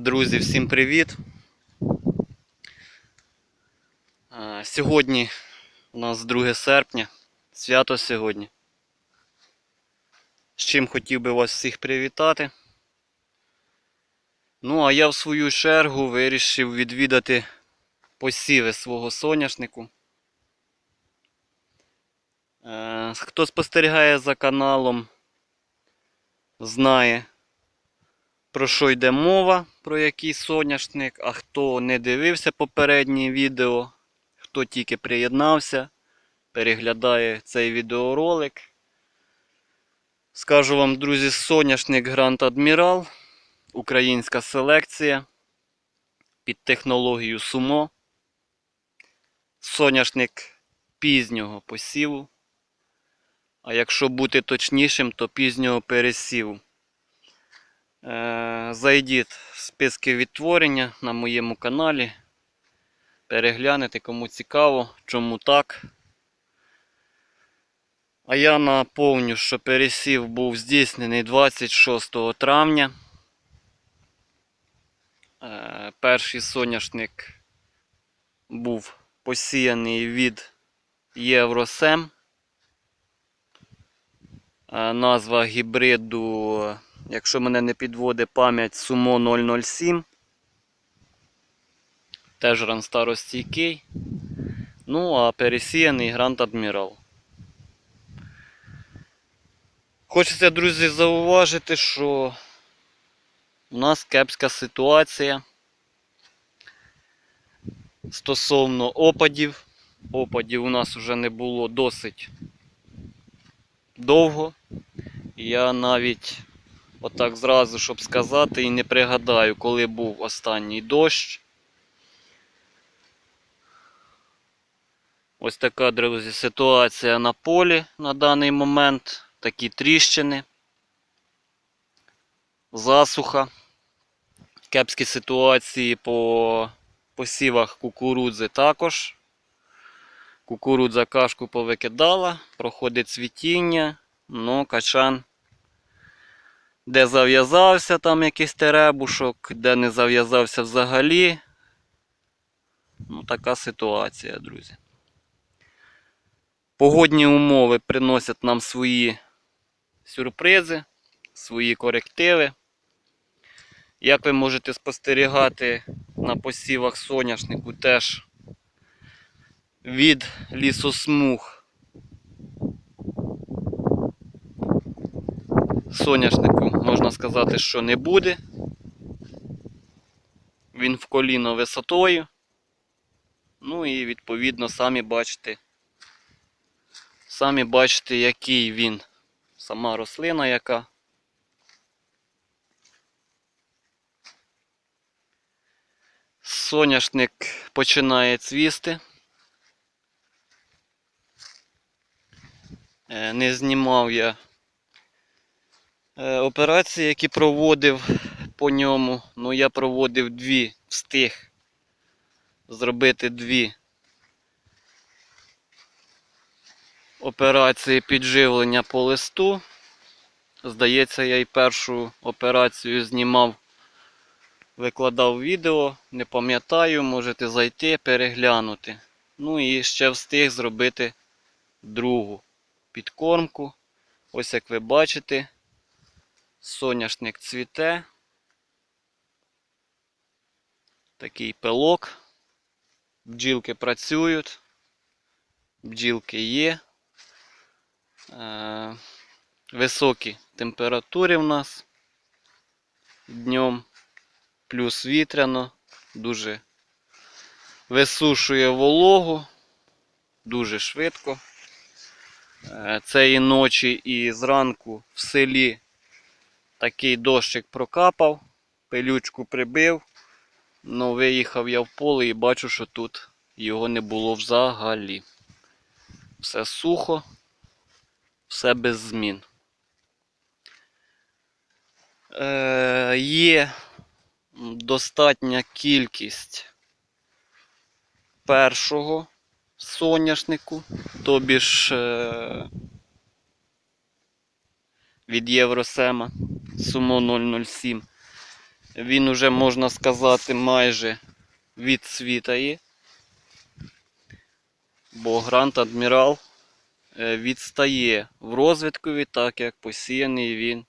Друзі, всім привіт! Сьогодні у нас 2 серпня, свято сьогодні. З чим хотів би вас всіх привітати. Ну, а я в свою чергу вирішив відвідати посіви свого соняшнику. Е, Хто спостерігає за каналом, знає, про що йде мова, про який соняшник, а хто не дивився попереднє відео, хто тільки приєднався, переглядає цей відеоролик. Скажу вам, друзі, соняшник Гранд Адмірал, українська селекція під технологію Сумо. Соняшник пізнього посіву. А якщо бути точнішим, то пізнього пересіву. Е, Зайдіть в списки відтворення на моєму каналі. Переглянете, кому цікаво, чому так. А я наповню, що пересів був здійснений 26 травня. Е, Перший соняшник був посіяний від Євросем. Е, Назва гібриду якщо мене не підводить пам'ять Sumo 007. Теж ран старостійкий. Ну, а пересіяний Гранд Адмірал. Хочеться, друзі, зауважити, що у нас кепська ситуація стосовно опадів. Опадів у нас вже не було досить довго. Я навіть Отак зразу, щоб сказати, і не пригадаю, коли був останній дощ. Ось така, друзі, ситуація на полі на даний момент. Такі тріщини, засуха, кепські ситуації по посівах кукурудзи також. Кукурудза кашку повикидала, проходить цвітіння, но качан де зав'язався там якийсь теребушок, де не зав'язався взагалі. Ну, така ситуація, друзі. Погодні умови приносять нам свої сюрпризи, свої корективи. Як ви можете спостерігати на посівах соняшнику теж від лісосмуг соняшнику можна сказати, що не буде. Він в коліно висотою. Ну і відповідно самі бачите, самі бачите, який він, сама рослина яка. Соняшник починає цвісти. Е, Не знімав я операції, які проводив по ньому, ну я проводив дві, встиг зробити дві операції підживлення по листу. Здається, я і першу операцію знімав, викладав відео, не пам'ятаю, можете зайти, переглянути. Ну і ще встиг зробити другу підкормку. Ось як ви бачите. Соняшник цвіте. Такий пилок. Бджілки працюють. Бджілки є. Е, Високі температури в нас днем. Плюс вітряно. Дуже висушує вологу. Дуже швидко. Е, Цієї ночі і зранку в селі Такий дощик прокапав, пилючку прибив. Ну, виїхав я в поле і бачу, що тут його не було взагалі. Все сухо, все без змін. Е, Є достатня кількість першого соняшнику, тобі ж е, від Євросема. Сумо 007. Він уже, можна сказати, майже відцвітає. Бо Грант Адмірал е, відстає в розвиткові, так як посіяний він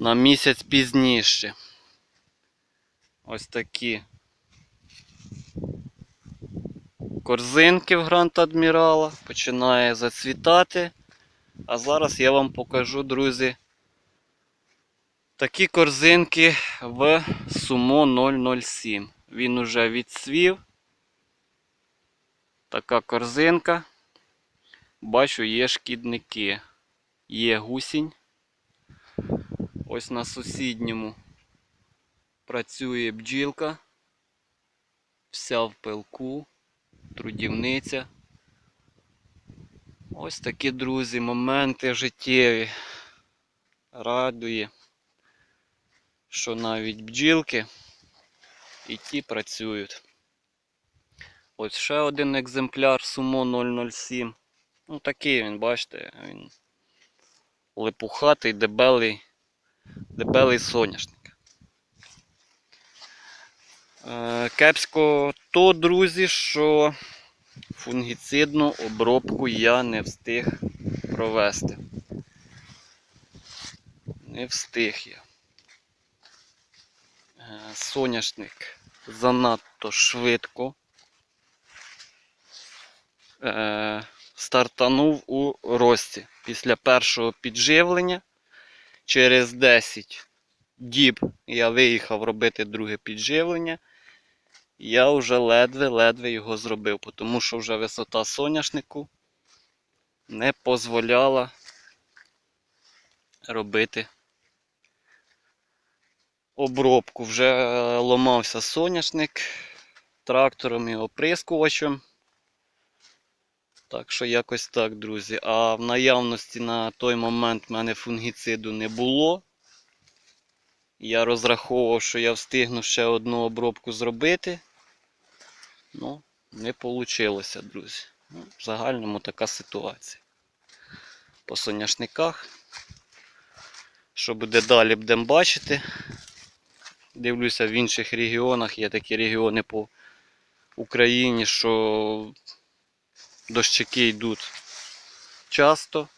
на місяць пізніше. Ось такі корзинки в Грант Адмірала починає зацвітати. А зараз я вам покажу, друзі, такі корзинки в Сумо 007. Він уже відцвів. Така корзинка. Бачу, є шкідники. Є гусінь. Ось на сусідньому працює бджілка. Вся в пилку, трудівниця. Ось такі, друзі, моменти життєві. Радує, що навіть бджілки і ті працюють. Ось ще один екземпляр Сумо 007. Ну такий він, бачите, він липухатий, дебелий, дебелий соняшник. Е, Кепсько то, друзі, що фунгіцидну обробку я не встиг провести. Не встиг я. Е, Соняшник занадто швидко е, стартанув у рості. Після першого підживлення через 10 діб я виїхав робити друге підживлення. Я вже ледве-ледве його зробив, тому що вже висота соняшнику не дозволяла робити обробку. Вже е, ломався соняшник трактором і оприскувачем. Так що якось так, друзі. А в наявності на той момент в мене фунгіциду не було. Я розраховував, що я встигну ще одну обробку зробити. Ну, не вийшло, друзі. Ну, в загальному така ситуація. По соняшниках. Що буде далі, будемо бачити. Дивлюся, в інших регіонах є такі регіони по Україні, що дощики йдуть часто.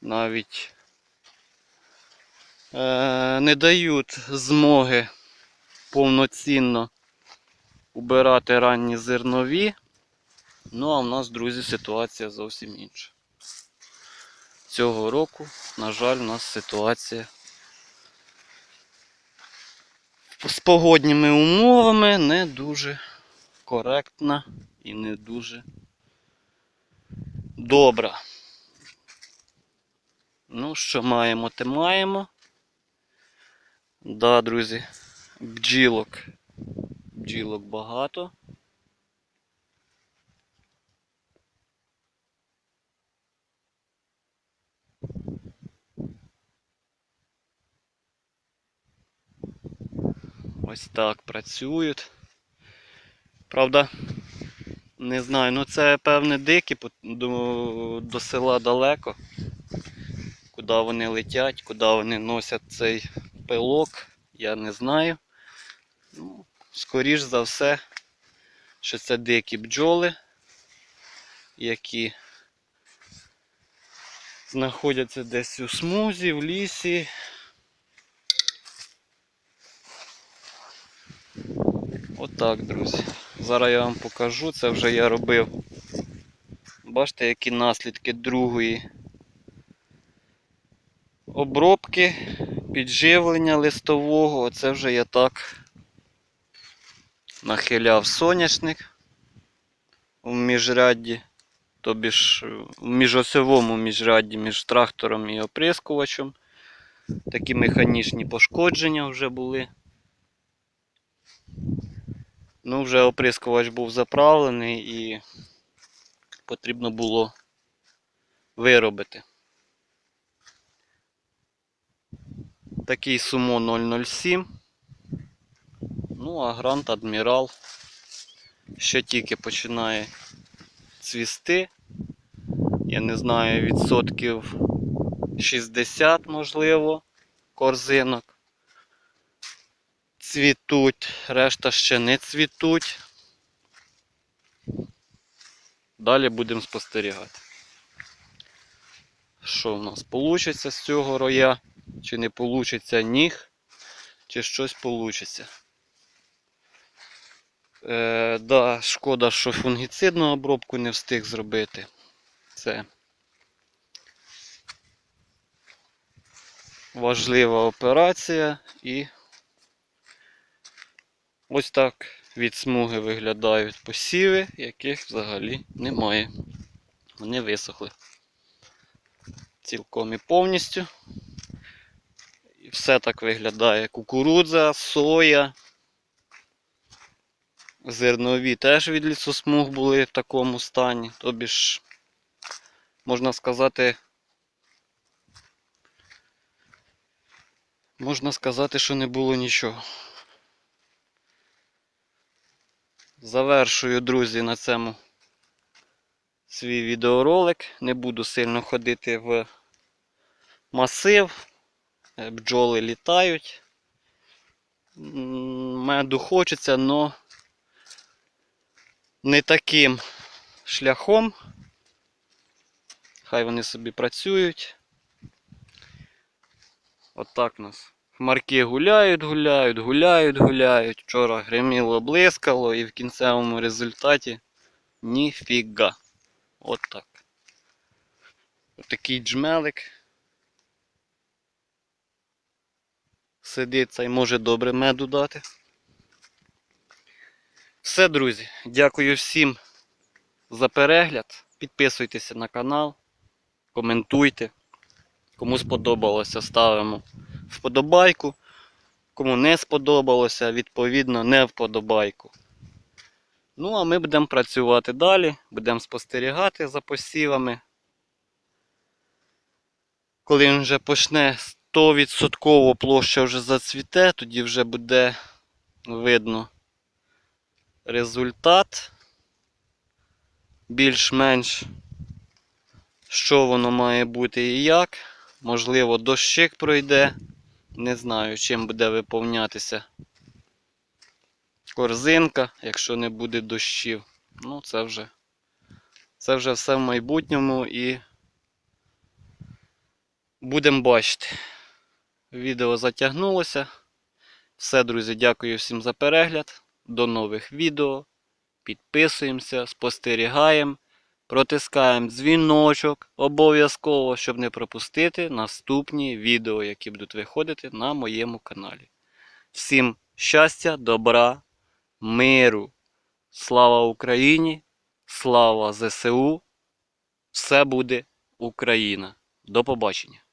Навіть е, не дають змоги повноцінно убирати ранні зернові. Ну а в нас, друзі, ситуація зовсім інша. Цього року, на жаль, у нас ситуація з погодніми умовами не дуже коректна і не дуже добра. Ну, що маємо, те маємо. Да, друзі, бджілок. Бджілок багато. Ось так працюють. Правда, не знаю, ну це певне дикі, до, до села далеко. Куди вони летять, куди вони носять цей пилок, я не знаю. Ну, скоріш за все, що це дикі бджоли, які знаходяться десь у смузі, в лісі. Отак, друзі. Зараз я вам покажу, це вже я робив. Бачите, які наслідки другої обробки, підживлення листового. Оце вже я так нахиляв соняшник у міжрядді, тобі ж в міжосьовому міжрядді між трактором і оприскувачем. Такі механічні пошкодження вже були. Ну, вже оприскувач був заправлений і потрібно було виробити. Такий Сумо 007. Ну, а Грант Адмірал ще тільки починає цвісти. Я не знаю, відсотків 60, можливо, корзинок. Цвітуть, решта ще не цвітуть. Далі будемо спостерігати. Що в нас вийде з цього роя? Чи не вийде ніг, чи щось вийде. Е, да, шкода, що фунгіцидну обробку не встиг зробити. Це важлива операція і ось так від смуги виглядають посіви, яких взагалі немає. Вони висохли цілком і повністю. І все так виглядає. Кукурудза, соя. Зернові теж від лісосмуг були в такому стані. Тобі ж, можна сказати, можна сказати, що не було нічого. Завершую, друзі, на цьому свій відеоролик. Не буду сильно ходити в масив. Е, Бджоли літають. Меду хочеться, але не таким шляхом. Хай вони собі працюють. Отак у нас. Хмарки гуляють, гуляють, гуляють, гуляють. Вчора гриміло, блискало і в кінцевому результаті ніфіга. От так. Отакий джмелик. Сидить цей може добре меду дати. Все, друзі. Дякую всім за перегляд. Підписуйтеся на канал, коментуйте. Кому сподобалося, ставимо вподобайку. Кому не сподобалося, відповідно, не вподобайку. Ну, а ми будемо працювати далі, будемо спостерігати за посівами. Коли він вже почне 100% площа вже зацвіте, тоді вже буде видно результат. Більш-менш, що воно має бути і як. Можливо, дощик пройде. Не знаю, чим буде виповнятися корзинка, якщо не буде дощів. Ну, це вже, це вже все в майбутньому і будемо бачити. Відео затягнулося. Все, друзі, дякую всім за перегляд. До нових відео. Підписуємося, спостерігаємо, протискаємо дзвіночок обов'язково, щоб не пропустити наступні відео, які будуть виходити на моєму каналі. Всім щастя, добра, миру. Слава Україні! Слава ЗСУ! Все буде Україна! До побачення!